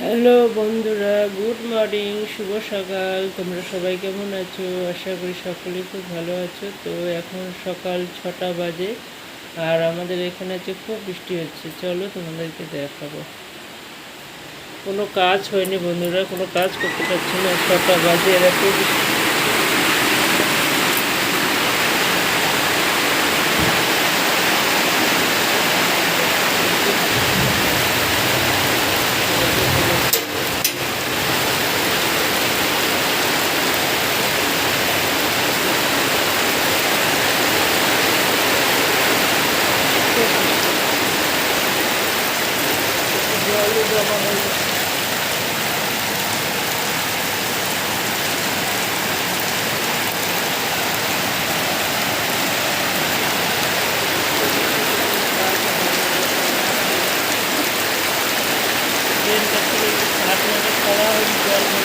Hello বন্ধুরা, good morning, শুভ সকাল। তোমরা সবাই কেমন আছো? আশা করি সকলে খুব ভালো আছো। তো এখন সকাল ছটা বাজে আর আমাদের এখানে আছে খুব বৃষ্টি হচ্ছে। চলো তোমাদেরকে দেখাবো। কোনো কাজ হয়নি বন্ধুরা, কোনো কাজ করতে পারছি না। ছটা বাজে এরা খুব জলও জমা হয়ে গেছে। ট্রেনটা থেকে জল ভরে